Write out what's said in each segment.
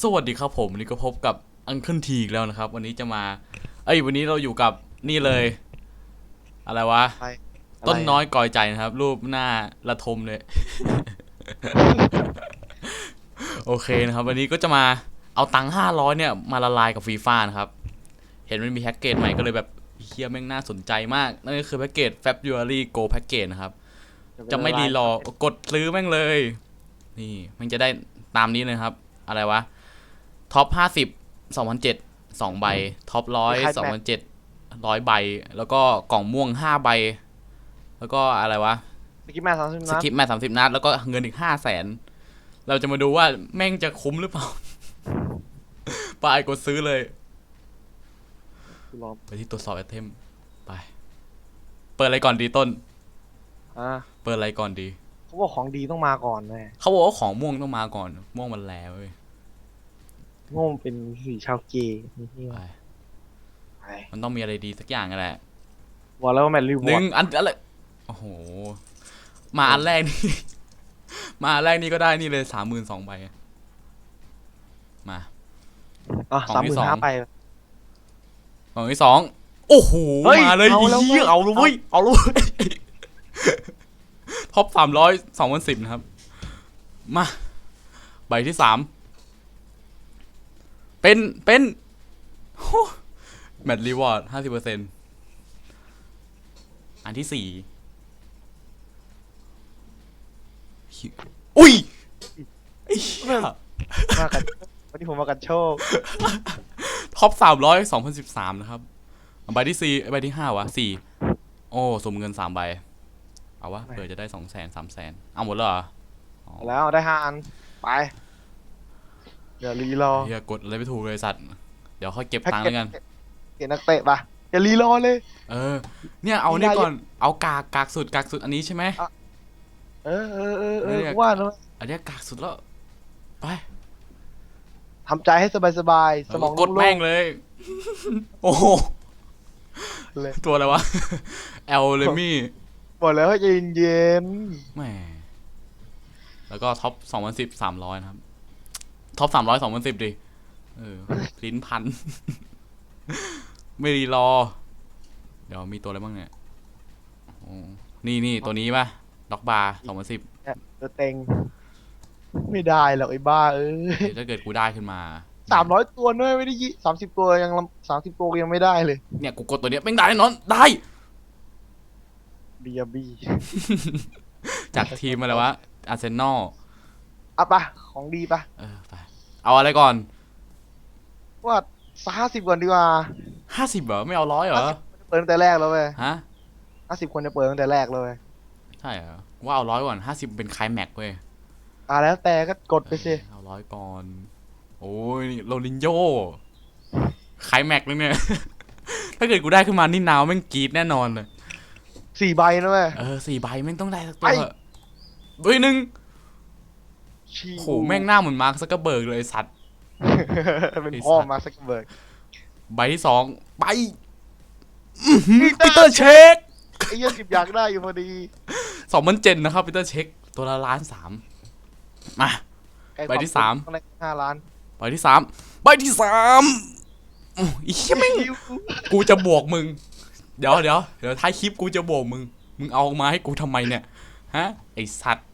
สวัสดีครับผมวันนี้ก็พบกับอังเคิลทีอีกแล้วนะครับ วันนี้จะมา เอ้ย วันนี้เราอยู่กับนี่เลย อะไรวะไปต้นน้อยกอยใจนะครับ รูปหน้าระทมเลย โอเคนะครับ วันนี้ก็จะมาเอาตังค์ห้าร้อยเนี่ย มาละลายกับฟีฟ่านะครับ เห็นมันมีแพ็กเกจใหม่ก็เลยแบบเฮียแม่งน่าสนใจมาก นั่นก็คือแพ็กเกจ February Go Package นะครับ จะไม่รีรอกดซื้อแม่งเลย นี่ มันจะได้ตามนี้เลยครับ อะไรวะ ท็อปห้าสิบสองพันเจ็ดสองใบ ท็อปร้อยสองพันเจ็ดร้อยใบ แล้วก็กล่องม่วงห้าใบ แล้วก็อะไรวะ สกิปแม่สามสิบสนัดกิปแมทสามสิบนัด แล้วก็เงินอีกห้าแสน เราจะมาดูว่าแม่งจะคุ้มหรือเปล่าไปกดซื้อเลยลองไปที่ตรวจสอบไอเทม ไป เปิดอะไรก่อนดีต้นอ่าเปิดอะไรก่อนดี เขาบอกของดีต้องมาก่อนแม่เขาบอกว่าของม่วงต้องมาก่อน ม่วงมันแล้วเว้ย โง่เป็นสีชาวเกย์นี่ไปไปมันต้องมีอะไรดีสักอย่างกันแหละบอกแล้วว่าแมนรีวหอนึ่ร์งดอันอะไรโอ้โห มาอันแรกนี่ มาอันแรกนี่ก็ได้นี่เลยสามหมื่นสองใบมา อะของสามที่หมื่สนองห้าไป กล่องที่สองโอ้โห เฮ้ยมาเลยเอาแล้วเหี้ยเว้ย เอาเลยเว้ยเอาเลยเว้ยท็อปสามร้อยสองพันสิบนะครับ มา ใบที่สาม เป็น เป็นโอ้แมตต์รีวอร์ดห้าสิบเปอร์เซ็นอันที่สี่อุ้ยไอ้เหี้ยมากันวันนี้ผมมากันโชค ท็อปสามร้อยสองพันสิบสามนะครับ ใบที่สี่ใบที่ห้าวะสี่โอ้สมเงินสามใบ เอาวะเผื่อจะได้สองแสนสามแสนเอาหมดแล้วเหรออ๋อแล้วได้ห้าอัน ไป เดี๋ยวรีรอเฮียกดอะไรไม่ถูกเลยสัตว์ เดี๋ยวค่อยเก็บตังค์แล้วกันเก็บนักเตะปะอย่ารีรอเลย เออ เนี่ยเอานี่ก่อน เอากากกากสุดกากสุดอันนี้ใช่ไหมเออเออเออเอเอออกูว่านะอันเนี้ยกากสุดแล้ว ไปทำใจให้สบายสบายๆสมองกดแม่งเลย โอ้โหโล่งๆเลยตัวอะไรวะแอลเลมี่บอกแล้วให้ใจเย็นแหมแล้วก็ท็อปสองพันสิบสามร้อยนะครับ ท็อปสามร้อยสองพันสิบดิ เออ ลิ้นพัน ไม่รีรอ เดี๋ยวมีตัวอะไรบ้างเนี่ยโอ้นี่นี่ตัวนี้ป่ะด็อกบาร์สองพันสิบๆเนี่ยตัวเต็ง ไม่ได้หรอกไอ้บ้าเอ้ยถ้าเกิดกูได้ขึ้นมา สามร้อยตัวด้วยไม่ได้ยี่สามสิบตัวยังสามสิบตัวยังไม่ได้เลย เนี่ยกูกดตัวเนี้ยแม่งได้แน่นอน ได้เบียบีจากทีมอะไรวะอาร์เซนอลอะปะของดีปะเออไป เอาอะไรก่อนว่าสักห้าสิบก่อนดีกว่าห้าสิบเหรอไม่เอาร้อยเหรอเปิดตั้งแต่แรกแล้วเว้ยฮะห้าสิบคนจะเปิดตั้งแต่แรกเลยเว้ยใช่เหรอว่าเอาร้อยก่อนห้าสิบเป็นไคลแม็กซ์เว้ยอะแล้วแต่ก็กดไปสิเอาร้อยก่อน โอ้ยโรลินโญ่ไคลแม็กซ์เลยเนี่ย ถ้าเกิดกูได้ขึ้นมานี่นาวแม่งกรีดแน่นอนเลยสี่ใบนะเว้ยเออสี่ใบแม่งต้องได้สักตัวไอ้เฮ้ยหนึ่งชี โอ้โหแม่งหน้าเหมือนมาร์คซักเกอร์เบิร์กเลยไอ้สัตว์ เป็นพ่อไอ้สัตว์มาสักเบิร์กใบที่สองใบปีเตอร์เช็คไอ้เหี้ยสิบอยากได้อยู่พอดีสองพันเจ็ดนะครับปีเตอร์เช็คตัวละล้านสามมาไอ้ใบที่สามต้องได้ห้าล้านใบที่สามใบที่สามอื้ออีเหี้ยแม่งกูจะบวกมึง เดี๋ยวเดี๋ยวเดี๋ยวท้ายคลิปกูจะบวกมึง มึงเอามาให้กูทำไมเนี่ย ฮะ ไอสัตว์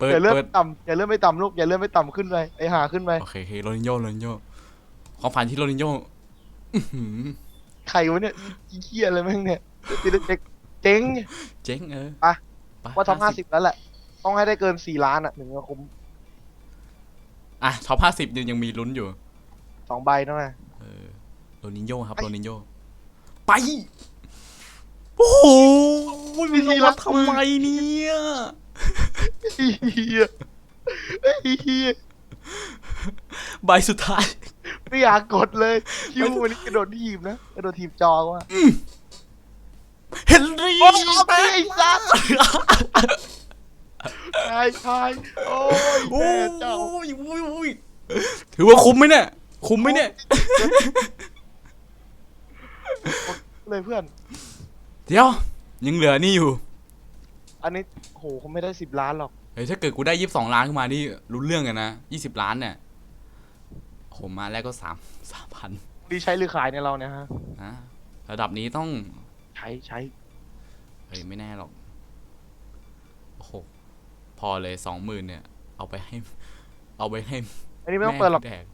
เปิดอย่าเลื่อนเปิดไม่ต่ำอย่าเลื่อนไม่ต่ำลูกอย่าเลื่อนไม่ต่ำขึ้นไปไอ้หาขึ้นไปโอเคโอเคโรนินโญ่โรนินโญ่ความฝันที่โรนินโญ่อื้อหือใครวะเนี่ยขี้เกียอะไรแม่งเนี่ยติดเด็กเจ๊ง เจ๊งเออไป ไปว่าท็อปห้าสิบแล้วแหละ ต้องให้ได้เกินสี่ล้านอะถึงจะคุ้มอะท็อปห้าสิบยังยังมีลุ้นอยู่ สองใบนะแม่ เออโรนินโญ่ครับไป โรนินโญ่ไป โอ้โหมีลงมาทำไมเนี่ย เฮียไอ้เฮียใบสุดท้าย ไม่อยากกดเลยคิววันนี้กระโดดทีบนะกระโดดทีบจอว่ะเฮนรี่โอ้ยไอ้สัสตายตายโอ้ยโอ้แม่ยเจ้าโอ้ยโอ้ยโอ้ยถือว่าคุ้มไหมเนี่ย คุ้มไหมเนี่ยเลยเพื่อน เดี๋ยว ยังเหลือนี่อยู่ อันนี้โหคงไม่ได้สิบล้านหรอก เฮ้ยถ้าเกิดกูได้ยี่สิบสองล้านขึ้นมานี่รู้เรื่องกันนะยี่สิบล้านเนี่ยผมมาแรกก็สามสามพันดีใช้หรือขายในยเราเนี่ยฮะ นะระดับนี้ต้อง ใช้ใช้เฮ้ยไม่แน่หรอก โอ้โห พอเลยสองหมื่นเนี่ย เอาไปให้ เอาไปให้อันนี้ไม่ต้องเปิดหรอก แม่แดก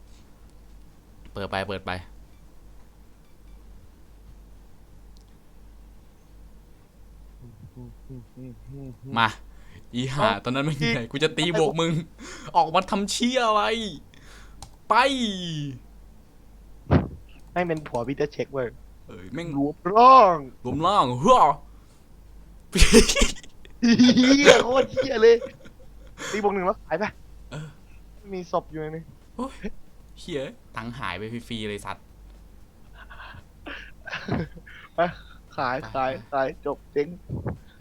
เปิดไปเปิดไป มา อีห่าตอนนั้นไม่มีไหนกูจะตีบวกมึง ออกมาทำเชี่ยอะไร ไปให้เป็นผัวพีเตอร์เช็คเว้ยเอ้ยแม่งรวมร่างรวมล่างเฮ้อเฮียโคตรเฮียเลยตีบวกหนึ่งแล้วขายไปมีศพอยู่ในนี้โอ้ยเฮียตังค์หายไปฟรีๆเลยสัตว์ไปขายขายขายจบเจ๊ง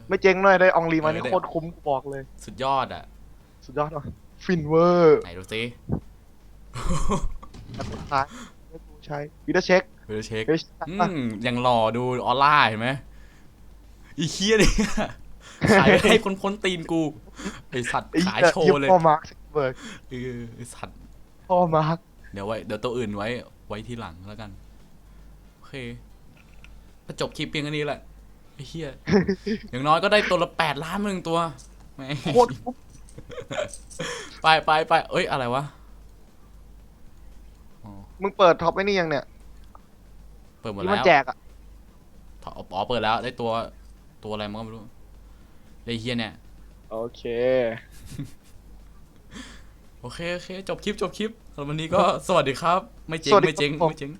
ไม่เจ๊งหน่อยได้อองลีมาเออนี่ได้โคตรคุ้มกูบอกเลย สุดยอดอะ สุดยอดอะฟินเวอร์ไหนดูซิขายให้กูใช้พีเตอร์เช็คเดี๋ยวเช็คเดี๋ยวเช็คอือะมยังหล่อดูออร่าเห็นไหมอีเคียเนี่ยขายให้คนพ้นตีนกูไอสัตว์ไอ้ขายเหี้โชว์เลยพ่อมาร์คเบิร์กเออไอสัตว์พ่อมาร์คเดี๋ยวไว้เดี๋ยวตัวอื่นไว้ไว้ทีหลังแล้วกัน โอเคก็จบคลิปเพียงแค่นี้แหละ ไอ้เหี้ยอย่างน้อยก็ได้ตัวละแปดล้านมาหนึ่งตัวแม่งโคตรคุ้มไปไปไปเอ้ยอะไรวะอ๋อมึงเปิดท็อปไอ้นี่ยังเนี่ยเปิดหมดที่แล้มันวแจกอะอ๋อเปิดแล้วได้ตัวตัวอะไรมันก็ไม่รู้ไอ้เฮียเนี่ย โอเค โอเคโอเคจบคลิปจบคลิปสำหรับวันนี้ก็ สวัสดีครับ ไม่เจ๊งสวัสดีไม่เจ๊งครับผมไม่เจ๊ง